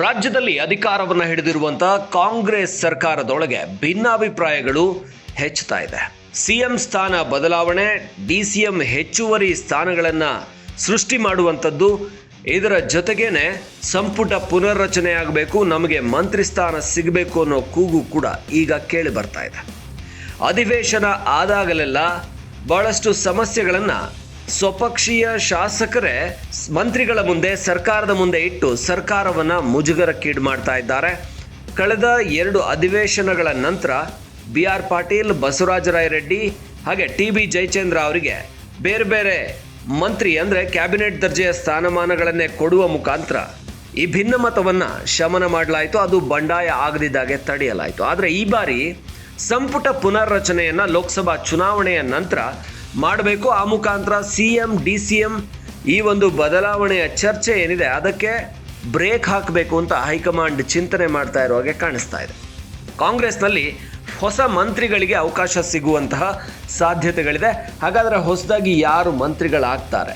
ರಾಜ್ಯದಲ್ಲಿ ಅಧಿಕಾರವನ್ನು ಹಿಡಿದಿರುವಂತಹ ಕಾಂಗ್ರೆಸ್ ಸರ್ಕಾರದೊಳಗೆ ಭಿನ್ನಾಭಿಪ್ರಾಯಗಳು ಹೆಚ್ಚುತ್ತಾ ಇದೆ. ಸಿಎಂ ಸ್ಥಾನ ಬದಲಾವಣೆ, ಡಿಸಿಎಂ ಹೆಚ್ಚುವರಿ ಸ್ಥಾನಗಳನ್ನು ಸೃಷ್ಟಿ ಮಾಡುವಂಥದ್ದು ಇದರ ಜೊತೆಗೇನೆ ಸಂಪುಟ ಪುನರ್ರಚನೆ ಆಗಬೇಕು ನಮಗೆ ಮಂತ್ರಿ ಸ್ಥಾನ ಸಿಗಬೇಕು ಅನ್ನೋ ಕೂಗು ಕೂಡ ಈಗ ಕೇಳಿ ಬರ್ತಾ ಇದೆ. ಅಧಿವೇಶನ ಆದಾಗಲೆಲ್ಲ ಬಹಳಷ್ಟು ಸಮಸ್ಯೆಗಳನ್ನು ಸ್ವಪಕ್ಷೀಯ ಶಾಸಕರೇ, ಮಂತ್ರಿಗಳ ಮುಂದೆ, ಸರ್ಕಾರದ ಮುಂದೆ ಇಟ್ಟು ಸರ್ಕಾರವನ್ನು ಮುಜುಗರಕ್ಕೀಡು ಮಾಡ್ತಾ ಇದ್ದಾರೆ. ಕಳೆದ ಎರಡು ಅಧಿವೇಶನಗಳ ನಂತರ ಬಿ ಆರ್ ಪಾಟೀಲ್, ಬಸವರಾಜ ರಾಯರೆಡ್ಡಿ ಹಾಗೆ ಟಿ ಬಿ ಜಯಚಂದ್ರ ಅವರಿಗೆ ಬೇರೆ ಬೇರೆ ಮಂತ್ರಿ ಅಂದರೆ ಕ್ಯಾಬಿನೆಟ್ ದರ್ಜೆಯ ಸ್ಥಾನಮಾನಗಳನ್ನೇ ಕೊಡುವ ಮುಖಾಂತರ ಈ ಭಿನ್ನಮತವನ್ನು ಶಮನ ಮಾಡಲಾಯಿತು. ಅದು ಬಂಡಾಯ ಆಗದಿದ್ದಾಗೆ ತಡೆಯಲಾಯಿತು. ಆದರೆ ಈ ಬಾರಿ ಸಂಪುಟ ಪುನರ್ರಚನೆಯನ್ನು ಲೋಕಸಭಾ ಚುನಾವಣೆಯ ನಂತರ ಮಾಡಬೇಕು. ಆ ಮುಖಾಂತರ C M, D C M ಈ ಒಂದು ಬದಲಾವಣೆಯ ಚರ್ಚೆ ಏನಿದೆ, ಅದಕ್ಕೆ ಬ್ರೇಕ್ ಹಾಕಬೇಕು ಅಂತ ಹೈಕಮಾಂಡ್ ಚಿಂತನೆ ಮಾಡ್ತಾ ಇರೋ ಹಾಗೆ ಕಾಣಿಸ್ತಾ ಇದೆ. ಕಾಂಗ್ರೆಸ್ನಲ್ಲಿ ಹೊಸ ಮಂತ್ರಿಗಳಿಗೆ ಅವಕಾಶ ಸಿಗುವಂತಹ ಸಾಧ್ಯತೆಗಳಿದೆ. ಹಾಗಾದರೆ ಹೊಸದಾಗಿ ಯಾರು ಮಂತ್ರಿಗಳಾಗ್ತಾರೆ?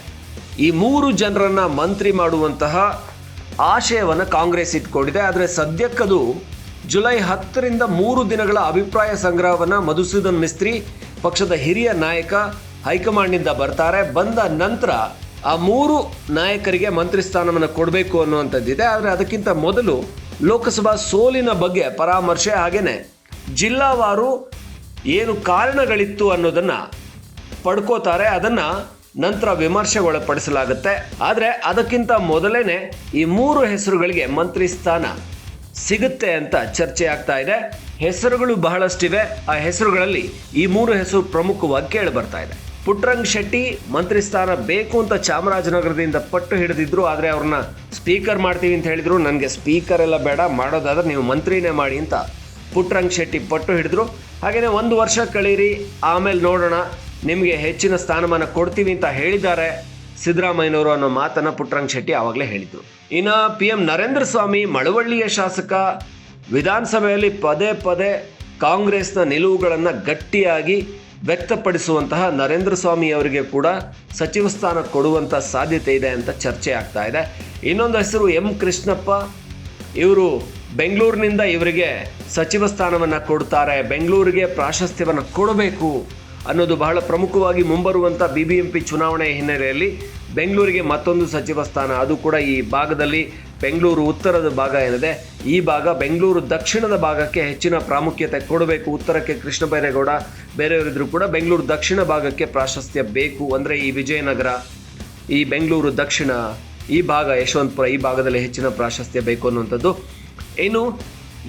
ಈ ಮೂರು ಜನರನ್ನು ಮಂತ್ರಿ ಮಾಡುವಂತಹ ಆಶಯವನ್ನು ಕಾಂಗ್ರೆಸ್ ಇಟ್ಕೊಂಡಿದೆ. ಆದರೆ ಸದ್ಯಕ್ಕದು ಜುಲೈ ಹತ್ತರಿಂದ ಮೂರು ದಿನಗಳ ಅಭಿಪ್ರಾಯ ಸಂಗ್ರಹವನ್ನು ಮಧುಸೂದನ್ ಮಿಸ್ತ್ರಿ, ಪಕ್ಷದ ಹಿರಿಯ ನಾಯಕ ಹೈಕಮಾಂಡ್ನಿಂದ ಬರ್ತಾರೆ. ಬಂದ ನಂತರ ಆ ಮೂರು ನಾಯಕರಿಗೆ ಮಂತ್ರಿ ಸ್ಥಾನವನ್ನು ಕೊಡಬೇಕು ಅನ್ನುವಂಥದ್ದಿದೆ. ಆದರೆ ಅದಕ್ಕಿಂತ ಮೊದಲು ಲೋಕಸಭಾ ಸೋಲಿನ ಬಗ್ಗೆ ಪರಾಮರ್ಶೆ ಹಾಗೇನೆ ಜಿಲ್ಲಾವಾರು ಏನು ಕಾರಣಗಳಿತ್ತು ಅನ್ನೋದನ್ನು ಪಡ್ಕೋತಾರೆ. ಅದನ್ನು ನಂತರ ವಿಮರ್ಶೆಗೊಳಪಡಿಸಲಾಗುತ್ತೆ. ಆದರೆ ಅದಕ್ಕಿಂತ ಮೊದಲೇ ಈ ಮೂರು ಹೆಸರುಗಳಿಗೆ ಮಂತ್ರಿ ಸ್ಥಾನ ಸಿಗುತ್ತೆ ಅಂತ ಚರ್ಚೆ ಆಗ್ತಾ ಇದೆ. ಹೆಸರುಗಳು ಬಹಳಷ್ಟಿವೆ. ಆ ಹೆಸರುಗಳಲ್ಲಿ ಈ ಮೂರು ಹೆಸರು ಪ್ರಮುಖವಾಗಿ ಕೇಳಿ ಬರ್ತಾ ಇದೆ. ಪುಟ್ರಂಗ್ ಶೆಟ್ಟಿ ಮಂತ್ರಿ ಸ್ಥಾನ ಬೇಕು ಅಂತ ಚಾಮರಾಜನಗರದಿಂದ ಪಟ್ಟು ಹಿಡಿದಿದ್ರು, ಆದರೆ ಅವ್ರನ್ನ ಸ್ಪೀಕರ್ ಮಾಡ್ತೀವಿ ಅಂತ ಹೇಳಿದರು. ನನಗೆ ಸ್ಪೀಕರ್ ಎಲ್ಲ ಬೇಡ, ಮಾಡೋದಾದ್ರೆ ನೀವು ಮಂತ್ರಿನೇ ಮಾಡಿ ಅಂತ ಪುಟ್ರಂಗ್ ಶೆಟ್ಟಿ ಪಟ್ಟು ಹಿಡಿದ್ರು. ಹಾಗೆಯೇ ಒಂದು ವರ್ಷ ಕಳೀರಿ, ಆಮೇಲೆ ನೋಡೋಣ, ನಿಮಗೆ ಹೆಚ್ಚಿನ ಸ್ಥಾನಮಾನ ಕೊಡ್ತೀವಿ ಅಂತ ಹೇಳಿದ್ದಾರೆ ಸಿದ್ದರಾಮಯ್ಯನವರು ಅನ್ನೋ ಮಾತನ್ನು ಪುಟ್ರಂಗ್ ಶೆಟ್ಟಿ ಆವಾಗಲೇ ಹೇಳಿದರು. ಇನ್ನು ಪಿ ಎಂ ನರೇಂದ್ರ ಸ್ವಾಮಿ ಮಳವಳ್ಳಿಯ ಶಾಸಕ, ವಿಧಾನಸಭೆಯಲ್ಲಿ ಪದೇ ಪದೇ ಕಾಂಗ್ರೆಸ್ನ ನಿಲುವುಗಳನ್ನು ಗಟ್ಟಿಯಾಗಿ ವ್ಯಕ್ತಪಡಿಸುವಂತಹ ನರೇಂದ್ರ ಸ್ವಾಮಿ ಅವರಿಗೆ ಕೂಡ ಸಚಿವ ಸ್ಥಾನ ಕೊಡುವಂಥ ಸಾಧ್ಯತೆ ಇದೆ ಅಂತ ಚರ್ಚೆ ಆಗ್ತಾ ಇದೆ. ಇನ್ನೊಂದು ಹೆಸರು ಎಂ ಕೃಷ್ಣಪ್ಪ. ಇವರು ಬೆಂಗಳೂರಿನಿಂದ ಇವರಿಗೆ ಸಚಿವ ಸ್ಥಾನವನ್ನು ಕೊಡ್ತಾರೆ. ಬೆಂಗಳೂರಿಗೆ ಪ್ರಾಶಸ್ತ್ಯವನ್ನು ಕೊಡಬೇಕು ಅನ್ನೋದು ಬಹಳ ಪ್ರಮುಖವಾಗಿ ಮುಂಬರುವಂಥ ಬಿ ಬಿ ಎಂ ಪಿ ಚುನಾವಣೆಯ ಹಿನ್ನೆಲೆಯಲ್ಲಿ ಬೆಂಗಳೂರಿಗೆ ಮತ್ತೊಂದು ಸಚಿವ ಸ್ಥಾನ. ಅದು ಕೂಡ ಈ ಭಾಗದಲ್ಲಿ ಬೆಂಗಳೂರು ಉತ್ತರದ ಭಾಗ ಏನಿದೆ. ಈ ಭಾಗ ಬೆಂಗಳೂರು ದಕ್ಷಿಣದ ಭಾಗಕ್ಕೆ ಹೆಚ್ಚಿನ ಪ್ರಾಮುಖ್ಯತೆ ಕೊಡಬೇಕು. ಉತ್ತರಕ್ಕೆ ಕೃಷ್ಣ ಬೈರೇಗೌಡ, ಬೇರೆಯವರಿದ್ರು ಕೂಡ ಬೆಂಗಳೂರು ದಕ್ಷಿಣ ಭಾಗಕ್ಕೆ ಪ್ರಾಶಸ್ತ್ಯ ಬೇಕು ಅಂದರೆ ಈ ವಿಜಯನಗರ, ಈ ಬೆಂಗಳೂರು ದಕ್ಷಿಣ, ಈ ಭಾಗ ಯಶವಂತಪುರ, ಈ ಭಾಗದಲ್ಲಿ ಹೆಚ್ಚಿನ ಪ್ರಾಶಸ್ತ್ಯ ಬೇಕು ಅನ್ನುವಂಥದ್ದು. ಇನ್ನು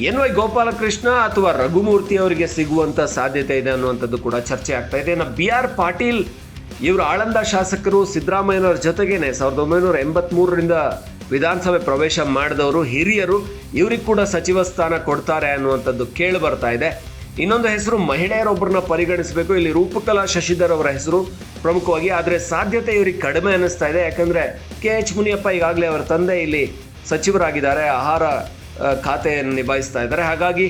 ಎನ್ ವೈ ಗೋಪಾಲಕೃಷ್ಣ ಅಥವಾ ರಘುಮೂರ್ತಿ ಅವರಿಗೆ ಸಿಗುವಂಥ ಸಾಧ್ಯತೆ ಇದೆ ಅನ್ನುವಂಥದ್ದು ಕೂಡ ಚರ್ಚೆ ಆಗ್ತಾ ಇದೆ. ಇನ್ನು ಬಿ ಆರ್ ಪಾಟೀಲ್ ಇವರು ಆಳಂದ ಶಾಸಕರು ಸಿದ್ದರಾಮಯ್ಯನವರ ಜೊತೆಗೇನೆ ಸಾವಿರದ ಒಂಬೈನೂರ ಎಂಬತ್ಮೂರರಿಂದ ವಿಧಾನಸಭೆ ಪ್ರವೇಶ ಮಾಡಿದವರು ಹಿರಿಯರು, ಇವ್ರಿಗೆ ಕೂಡ ಸಚಿವ ಸ್ಥಾನ ಕೊಡ್ತಾರೆ ಅನ್ನುವಂಥದ್ದು ಕೇಳಿ ಬರ್ತಾ ಇದೆ. ಇನ್ನೊಂದು ಹೆಸರು ಮಹಿಳೆಯರೊಬ್ಬರನ್ನ ಪರಿಗಣಿಸಬೇಕು. ಇಲ್ಲಿ ರೂಪಕಲಾ ಶಶಿಧರ್ ಅವರ ಹೆಸರು ಪ್ರಮುಖವಾಗಿ, ಆದರೆ ಸಾಧ್ಯತೆ ಇವರಿಗೆ ಕಡಿಮೆ ಅನ್ನಿಸ್ತಾ ಇದೆ. ಯಾಕಂದರೆ ಕೆ ಎಚ್ ಮುನಿಯಪ್ಪ ಈಗಾಗಲೇ ಅವರ ತಂದೆ ಇಲ್ಲಿ ಸಚಿವರಾಗಿದ್ದಾರೆ. ಆಹಾರ ಖಾತೆಯನ್ನು ನಿಭಾಯಿಸ್ತಾ ಇದ್ದಾರೆ. ಹಾಗಾಗಿ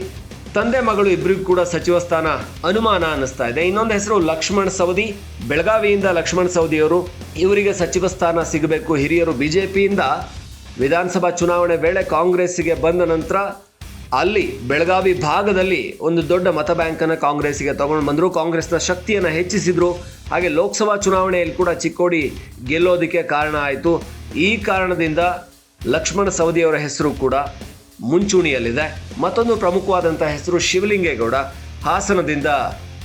ತಂದೆ ಮಗಳು ಇಬ್ಬರಿಗೂ ಕೂಡ ಸಚಿವ ಸ್ಥಾನ ಅನುಮಾನ ಅನ್ನಿಸ್ತಾ ಇದೆ. ಇನ್ನೊಂದು ಹೆಸರು ಲಕ್ಷ್ಮಣ್ ಸವದಿ. ಬೆಳಗಾವಿಯಿಂದ ಲಕ್ಷ್ಮಣ್ ಸವದಿ ಅವರು ಇವರಿಗೆ ಸಚಿವ ಸ್ಥಾನ ಸಿಗಬೇಕು. ಹಿರಿಯರು ಬಿಜೆಪಿಯಿಂದ ವಿಧಾನಸಭಾ ಚುನಾವಣೆ ವೇಳೆ ಕಾಂಗ್ರೆಸ್ಸಿಗೆ ಬಂದ ನಂತರ ಅಲ್ಲಿ ಬೆಳಗಾವಿ ಭಾಗದಲ್ಲಿ ಒಂದು ದೊಡ್ಡ ಮತ ಬ್ಯಾಂಕನ್ನು ಕಾಂಗ್ರೆಸ್ಸಿಗೆ ತಗೊಂಡು ಬಂದರು. ಕಾಂಗ್ರೆಸ್ನ ಶಕ್ತಿಯನ್ನು ಹೆಚ್ಚಿಸಿದರು. ಹಾಗೆ ಲೋಕಸಭಾ ಚುನಾವಣೆಯಲ್ಲಿ ಕೂಡ ಚಿಕ್ಕೋಡಿ ಗೆಲ್ಲೋದಕ್ಕೆ ಕಾರಣ ಆಯಿತು. ಈ ಕಾರಣದಿಂದ ಲಕ್ಷ್ಮಣ ಸವದಿಯವರ ಹೆಸರು ಕೂಡ ಮುಂಚೂಣಿಯಲ್ಲಿದೆ. ಮತ್ತೊಂದು ಪ್ರಮುಖವಾದಂಥ ಹೆಸರು ಶಿವಲಿಂಗೇಗೌಡ. ಹಾಸನದಿಂದ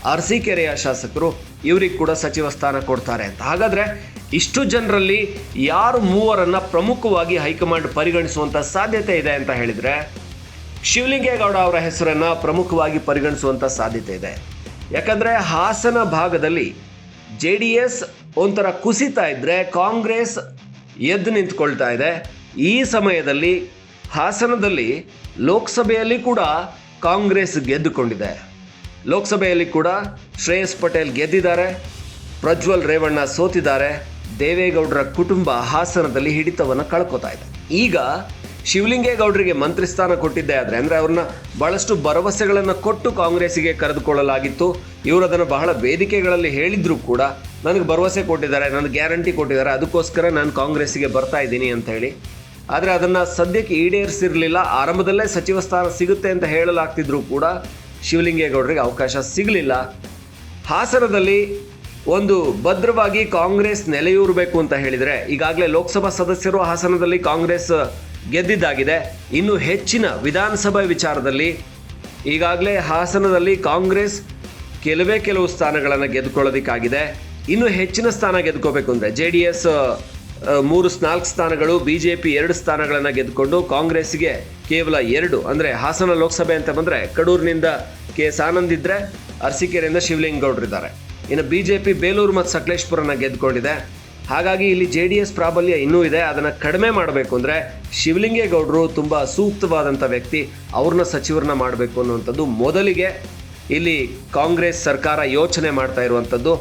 ಅರಸೀಕೆರೆಯ ಶಾಸಕರು ಇವರಿಗೆ ಕೂಡ ಸಚಿವ ಸ್ಥಾನ ಕೊಡ್ತಾರೆ ಅಂತ. ಹಾಗಾದ್ರೆ ಇಷ್ಟು ಜನರಲ್ಲಿ ಯಾರು ಮೂವರನ್ನ ಪ್ರಮುಖವಾಗಿ ಹೈಕಮಾಂಡ್ ಪರಿಗಣಿಸುವಂತ ಸಾಧ್ಯತೆ ಇದೆ ಅಂತ ಹೇಳಿದ್ರೆ ಶಿವಲಿಂಗೇಗೌಡ ಅವರ ಹೆಸರನ್ನ ಪ್ರಮುಖವಾಗಿ ಪರಿಗಣಿಸುವಂತ ಸಾಧ್ಯತೆ ಇದೆ. ಯಾಕಂದ್ರೆ ಹಾಸನ ಭಾಗದಲ್ಲಿ ಜೆ ಡಿ ಎಸ್ ಒಂಥರ ಕುಸಿತಾ ಇದ್ದರೆ ಕಾಂಗ್ರೆಸ್ ಎದ್ದು ನಿಂತ್ಕೊಳ್ತಾ ಇದೆ. ಈ ಸಮಯದಲ್ಲಿ ಹಾಸನದಲ್ಲಿ ಲೋಕಸಭೆಯಲ್ಲಿ ಕೂಡ ಕಾಂಗ್ರೆಸ್ ಗೆದ್ದುಕೊಂಡಿದೆ. ಲೋಕಸಭೆಯಲ್ಲಿ ಕೂಡ ಶ್ರೇಯಸ್ ಪಟೇಲ್ ಗೆದ್ದಿದ್ದಾರೆ. ಪ್ರಜ್ವಲ್ ರೇವಣ್ಣ ಸೋತಿದ್ದಾರೆ. ದೇವೇಗೌಡರ ಕುಟುಂಬ ಹಾಸನದಲ್ಲಿ ಹಿಡಿತವನ್ನು ಕಳ್ಕೊತಾ ಇದೆ. ಈಗ ಶಿವಲಿಂಗೇಗೌಡರಿಗೆ ಮಂತ್ರಿ ಸ್ಥಾನ ಕೊಟ್ಟಿದ್ದೆ ಆದರೆ ಅಂದರೆ ಅವ್ರನ್ನ ಬಹಳಷ್ಟು ಭರವಸೆಗಳನ್ನು ಕೊಟ್ಟು ಕಾಂಗ್ರೆಸ್ಸಿಗೆ ಕರೆದುಕೊಳ್ಳಲಾಗಿತ್ತು. ಇವರು ಅದನ್ನು ಬಹಳ ವೇದಿಕೆಗಳಲ್ಲಿ ಹೇಳಿದ್ರು ಕೂಡ ನನಗೆ ಭರವಸೆ ಕೊಟ್ಟಿದ್ದಾರೆ, ನನಗೆ ಗ್ಯಾರಂಟಿ ಕೊಟ್ಟಿದ್ದಾರೆ. ಅದಕ್ಕೋಸ್ಕರ ನಾನು ಕಾಂಗ್ರೆಸ್ಸಿಗೆ ಬರ್ತಾ ಇದ್ದೀನಿ ಅಂತ ಹೇಳಿ ಆದರೆ ಅದನ್ನು ಸದ್ಯಕ್ಕೆ ಈಡೇರಿಸಿರಲಿಲ್ಲ. ಆರಂಭದಲ್ಲೇ ಸಚಿವ ಸ್ಥಾನ ಸಿಗುತ್ತೆ ಅಂತ ಹೇಳಲಾಗ್ತಿದ್ರು ಕೂಡ ಶಿವಲಿಂಗೇಗೌಡರಿಗೆ ಅವಕಾಶ ಸಿಗಲಿಲ್ಲ. ಹಾಸನದಲ್ಲಿ ಒಂದು ಭದ್ರವಾಗಿ ಕಾಂಗ್ರೆಸ್ ನೆಲೆಯೂರಬೇಕು ಅಂತ ಹೇಳಿದರೆ, ಈಗಾಗಲೇ ಲೋಕಸಭಾ ಸದಸ್ಯರು ಹಾಸನದಲ್ಲಿ ಕಾಂಗ್ರೆಸ್ ಗೆದ್ದಿದ್ದಾಗಿದೆ. ಇನ್ನು ಹೆಚ್ಚಿನ ವಿಧಾನಸಭೆ ವಿಚಾರದಲ್ಲಿ ಈಗಾಗಲೇ ಹಾಸನದಲ್ಲಿ ಕಾಂಗ್ರೆಸ್ ಕೆಲವೇ ಕೆಲವು ಸ್ಥಾನಗಳನ್ನು ಗೆದ್ದುಕೊಳ್ಳೋದಕ್ಕಾಗಿದೆ. ಇನ್ನು ಹೆಚ್ಚಿನ ಸ್ಥಾನ ಗೆದ್ಕೋಬೇಕು ಅಂದರೆ ಜೆ ಡಿ ಎಸ್ ಮೂರು ನಾಲ್ಕು ಸ್ಥಾನಗಳು ಬಿ ಜೆ ಪಿ ಎರಡು ಸ್ಥಾನಗಳನ್ನು ಗೆದ್ದುಕೊಂಡು ಕಾಂಗ್ರೆಸ್ಗೆ ಕೇವಲ ಎರಡು, ಅಂದರೆ ಹಾಸನ ಲೋಕಸಭೆ ಅಂತ ಬಂದರೆ ಕಡೂರಿನಿಂದ ಕೆ ಎಸ್ ಆನಂದ್ ಇದ್ದರೆ ಅರಸೀಕೆರೆಯಿಂದ ಶಿವಲಿಂಗೌಡರಿದ್ದಾರೆ ಇನ್ನು ಬಿ ಜೆ ಪಿ ಬೇಲೂರು ಮತ್ತು ಸಕಲೇಶ್ಪುರನ ಗೆದ್ದುಕೊಂಡಿದೆ. ಹಾಗಾಗಿ ಇಲ್ಲಿ ಜೆ ಡಿ ಎಸ್ ಪ್ರಾಬಲ್ಯ ಇನ್ನೂ ಇದೆ. ಅದನ್ನು ಕಡಿಮೆ ಮಾಡಬೇಕು ಅಂದರೆ ಶಿವಲಿಂಗೇಗೌಡರು ತುಂಬ ಸೂಕ್ತವಾದಂಥ ವ್ಯಕ್ತಿ, ಅವ್ರನ್ನ ಸಚಿವರನ್ನ ಮಾಡಬೇಕು ಅನ್ನುವಂಥದ್ದು ಮೊದಲಿಗೆ ಇಲ್ಲಿ ಕಾಂಗ್ರೆಸ್ ಸರ್ಕಾರ ಯೋಚನೆ ಮಾಡ್ತಾ ಇರುವಂಥದ್ದು.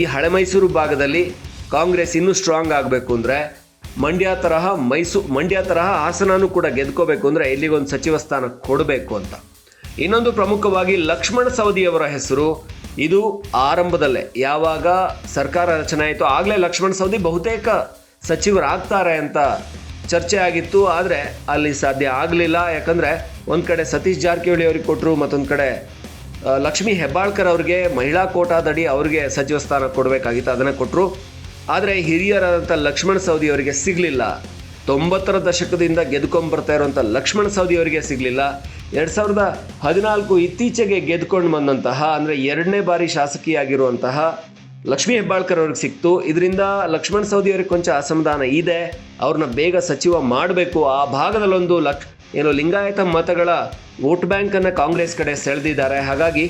ಈ ಹಳೆ ಮೈಸೂರು ಭಾಗದಲ್ಲಿ ಕಾಂಗ್ರೆಸ್ ಇನ್ನೂ ಸ್ಟ್ರಾಂಗ್ ಆಗಬೇಕು ಅಂದರೆ ಮಂಡ್ಯ ತರಹ ಮೈಸೂ ಮಂಡ್ಯ ತರಹ ಹಾಸನನೂ ಕೂಡ ಗೆದ್ಕೋಬೇಕು ಅಂದರೆ ಇಲ್ಲಿಗೊಂದು ಸಚಿವ ಸ್ಥಾನ ಕೊಡಬೇಕು ಅಂತ. ಇನ್ನೊಂದು ಪ್ರಮುಖವಾಗಿ ಲಕ್ಷ್ಮಣ ಸವದಿಯವರ ಹೆಸರು ಇದು ಆರಂಭದಲ್ಲೇ. ಯಾವಾಗ ಸರ್ಕಾರ ರಚನೆ ಆಯಿತು ಆಗಲೇ ಲಕ್ಷ್ಮಣ ಸವದಿ ಬಹುತೇಕ ಸಚಿವರಾಗ್ತಾರೆ ಅಂತ ಚರ್ಚೆ ಆಗಿತ್ತು. ಆದರೆ ಅಲ್ಲಿ ಸಾಧ್ಯ ಆಗಲಿಲ್ಲ. ಯಾಕಂದರೆ ಒಂದು ಕಡೆ ಸತೀಶ್ ಜಾರಕಿಹೊಳಿ ಅವ್ರಿಗೆ ಕೊಟ್ಟರು ಮತ್ತೊಂದು ಕಡೆ ಲಕ್ಷ್ಮೀ ಹೆಬ್ಬಾಳ್ಕರ್ ಅವ್ರಿಗೆ ಮಹಿಳಾ ಕೋಟಾದಡಿ ಅವ್ರಿಗೆ ಸಚಿವ ಸ್ಥಾನ ಕೊಡಬೇಕಾಗಿತ್ತು. ಅದನ್ನು ಕೊಟ್ಟರು ಆದರೆ ಹಿರಿಯರಾದಂಥ ಲಕ್ಷ್ಮಣ ಸವದಿ ಅವರಿಗೆ ಸಿಗಲಿಲ್ಲ. ತೊಂಬತ್ತರ ದಶಕದಿಂದ ಗೆದ್ಕೊಂಡ್ಬರ್ತಾ ಇರುವಂಥ ಲಕ್ಷ್ಮಣ ಸವದಿ ಅವರಿಗೆ ಸಿಗಲಿಲ್ಲ. ಎರಡು ಸಾವಿರದ ಹದಿನಾಲ್ಕು ಇತ್ತೀಚೆಗೆ ಗೆದ್ಕೊಂಡು ಬಂದಂತಹ, ಅಂದರೆ ಎರಡನೇ ಬಾರಿ ಶಾಸಕಿಯಾಗಿರುವಂತಹ ಲಕ್ಷ್ಮೀ ಹೆಬ್ಬಾಳ್ಕರ್ ಅವ್ರಿಗೆ ಸಿಕ್ತು. ಇದರಿಂದ ಲಕ್ಷ್ಮಣ ಸವದಿ ಅವ್ರಿಗೆ ಕೊಂಚ ಅಸಮಾಧಾನ ಇದೆ. ಅವ್ರನ್ನ ಬೇಗ ಸಚಿವ ಮಾಡಬೇಕು. ಆ ಭಾಗದಲ್ಲೊಂದು ಲಕ್ ಏನು ಲಿಂಗಾಯತ ಮತಗಳ ವೋಟ್ ಬ್ಯಾಂಕನ್ನು ಕಾಂಗ್ರೆಸ್ ಕಡೆ ಸೆಳೆದಿದ್ದಾರೆ. ಹಾಗಾಗಿ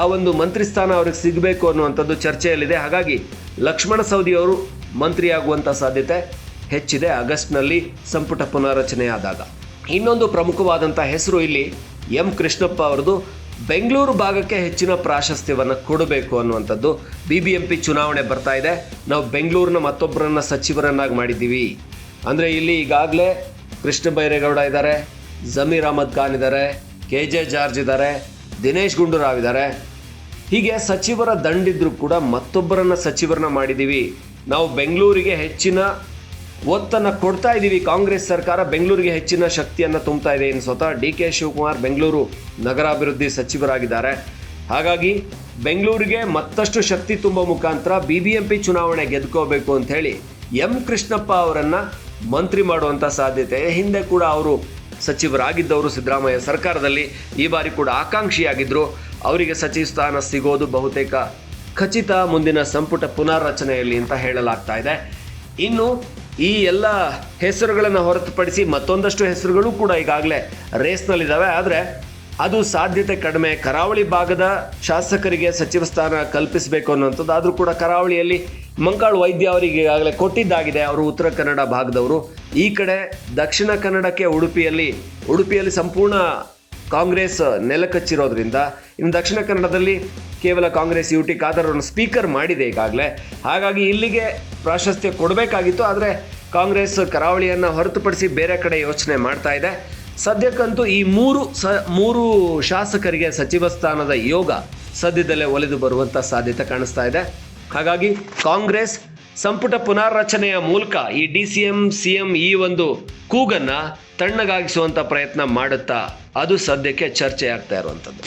ಆ ಒಂದು ಮಂತ್ರಿ ಸ್ಥಾನ ಅವ್ರಿಗೆ ಸಿಗಬೇಕು ಅನ್ನುವಂಥದ್ದು ಚರ್ಚೆಯಲ್ಲಿದೆ. ಹಾಗಾಗಿ ಲಕ್ಷ್ಮಣ ಸವದಿ ಅವರು ಮಂತ್ರಿಯಾಗುವಂಥ ಸಾಧ್ಯತೆ ಹೆಚ್ಚಿದೆ. ಆಗಸ್ಟ್ನಲ್ಲಿ ಸಂಪುಟ ಪುನಾರಚನೆ ಆದಾಗ ಇನ್ನೊಂದು ಪ್ರಮುಖವಾದಂಥ ಹೆಸರು ಇಲ್ಲಿ ಎಂ ಕೃಷ್ಣಪ್ಪ ಅವರದು ಬೆಂಗಳೂರು ಭಾಗಕ್ಕೆ ಹೆಚ್ಚಿನ ಪ್ರಾಶಸ್ತ್ಯವನ್ನು ಕೊಡಬೇಕು ಅನ್ನುವಂಥದ್ದು ಬಿ ಬಿ ಎಂ ಪಿ ಚುನಾವಣೆ ಬರ್ತಾ ಇದೆ. ನಾವು ಬೆಂಗಳೂರಿನ ಮತ್ತೊಬ್ಬರನ್ನ ಸಚಿವರನ್ನಾಗಿ ಮಾಡಿದ್ದೀವಿ. ಅಂದರೆ ಇಲ್ಲಿ ಈಗಾಗಲೇ ಕೃಷ್ಣ ಬೈರೇಗೌಡ ಇದ್ದಾರೆ. ಜಮೀರ್ ಅಹಮದ್ ಖಾನ್ ಇದ್ದಾರೆ ಕೆ ಜೆ ಜಾರ್ಜ್ ಇದ್ದಾರೆ, ದಿನೇಶ್ ಗುಂಡೂರಾವ್ ಇದ್ದಾರೆ. ಹೀಗೆ ಸಚಿವರ ದಂಡಿದ್ರು ಕೂಡ ಮತ್ತೊಬ್ಬರನ್ನ ಸಚಿವರನ್ನ ಮಾಡಿದ್ದೀವಿ ನಾವು ಬೆಂಗಳೂರಿಗೆ ಹೆಚ್ಚಿನ ಒತ್ತನ್ನು ಕೊಡ್ತಾ ಇದ್ದೀವಿ ಕಾಂಗ್ರೆಸ್ ಸರ್ಕಾರ ಬೆಂಗಳೂರಿಗೆ ಹೆಚ್ಚಿನ ಶಕ್ತಿಯನ್ನು ತುಂಬ್ತಾ ಇದೆ ಇನ್ನು ಸ್ವತಃ ಡಿ ಕೆ ಶಿವಕುಮಾರ್ ಬೆಂಗಳೂರು ನಗರಾಭಿವೃದ್ಧಿ ಸಚಿವರಾಗಿದ್ದಾರೆ. ಹಾಗಾಗಿ ಬೆಂಗಳೂರಿಗೆ ಮತ್ತಷ್ಟು ಶಕ್ತಿ ತುಂಬ ಮುಖಾಂತರ ಬಿ ಬಿ ಎಂ ಪಿ ಚುನಾವಣೆ ಗೆದ್ಕೋಬೇಕು ಅಂತ ಹೇಳಿ ಎಂ. ಕೃಷ್ಣಪ್ಪ ಅವರನ್ನು ಮಂತ್ರಿ ಮಾಡುವಂಥ ಸಾಧ್ಯತೆ. ಹಿಂದೆ ಕೂಡ ಅವರು ಸಚಿವರಾಗಿದ್ದವರು ಸಿದ್ದರಾಮಯ್ಯ ಸರ್ಕಾರದಲ್ಲಿ ಈ ಬಾರಿ ಕೂಡ ಆಕಾಂಕ್ಷಿಯಾಗಿದ್ದರು ಅವರಿಗೆ ಸಚಿವ ಸ್ಥಾನ ಸಿಗೋದು ಬಹುತೇಕ ಖಚಿತ ಮುಂದಿನ ಸಂಪುಟ ಪುನರ್ರಚನೆಯಲ್ಲಿ ಅಂತ ಹೇಳಲಾಗ್ತಾ ಇದೆ. ಇನ್ನು ಈ ಎಲ್ಲ ಹೆಸರುಗಳನ್ನು ಹೊರತುಪಡಿಸಿ ಮತ್ತೊಂದಷ್ಟು ಹೆಸರುಗಳು ಕೂಡ ಈಗಾಗಲೇ ರೇಸ್ನಲ್ಲಿದ್ದಾವೆ. ಆದರೆ ಅದು ಸಾಧ್ಯತೆ ಕಡಿಮೆ. ಕರಾವಳಿ ಭಾಗದ ಶಾಸಕರಿಗೆ ಸಚಿವ ಸ್ಥಾನ ಕಲ್ಪಿಸಬೇಕು ಅನ್ನುವಂಥದ್ದು. ಆದರೂ ಕೂಡ ಕರಾವಳಿಯಲ್ಲಿ ಮಂಕಾಳು ವೈದ್ಯ ಅವರಿಗೆ ಈಗಾಗಲೇ ಕೊಟ್ಟಿದ್ದಾಗಿದೆ. ಅವರು ಉತ್ತರ ಕನ್ನಡ ಭಾಗದವರು. ಈ ಕಡೆ ದಕ್ಷಿಣ ಕನ್ನಡಕ್ಕೆ ಉಡುಪಿಯಲ್ಲಿ ಉಡುಪಿಯಲ್ಲಿ ಸಂಪೂರ್ಣ ಕಾಂಗ್ರೆಸ್ ನೆಲಕಚ್ಚಿರೋದ್ರಿಂದ ಇನ್ನು ದಕ್ಷಿಣ ಕನ್ನಡದಲ್ಲಿ ಕೇವಲ Congress U T Khader speaker ಮಾಡಿದೆ ಈಗಾಗಲೇ. ಹಾಗಾಗಿ ಇಲ್ಲಿಗೆ ಪ್ರಾಶಸ್ತ್ಯ ಕೊಡಬೇಕಾಗಿತ್ತು. ಆದರೆ ಕಾಂಗ್ರೆಸ್ ಕರಾವಳಿಯನ್ನು ಹೊರತುಪಡಿಸಿ ಬೇರೆ ಕಡೆ ಯೋಚನೆ ಮಾಡ್ತಾ ಇದೆ. ಸದ್ಯಕ್ಕಂತೂ ಈ ಮೂರು ಸ, ಮೂರು ಶಾಸಕರಿಗೆ ಸಚಿವ ಸ್ಥಾನದ ಯೋಗ ಸದ್ಯದಲ್ಲೇ ಒಲಿದು ಬರುವಂಥ ಸಾಧ್ಯತೆ ಕಾಣಿಸ್ತಾ ಇದೆ. ಹಾಗಾಗಿ ಕಾಂಗ್ರೆಸ್ ಸಂಪುಟ ಪುನಾರಚನೆಯ ಮೂಲಕ ಈ D C M C M ಈ ಒಂದು ಕೂಗನ್ನ ತಣ್ಣಗಾಗಿಸುವಂತ ಪ್ರಯತ್ನ ಮಾಡುತ್ತಾ ಅದು ಸದ್ಯಕ್ಕೆ ಚರ್ಚೆ ಆಗ್ತಾ ಇರುವಂಥದ್ದು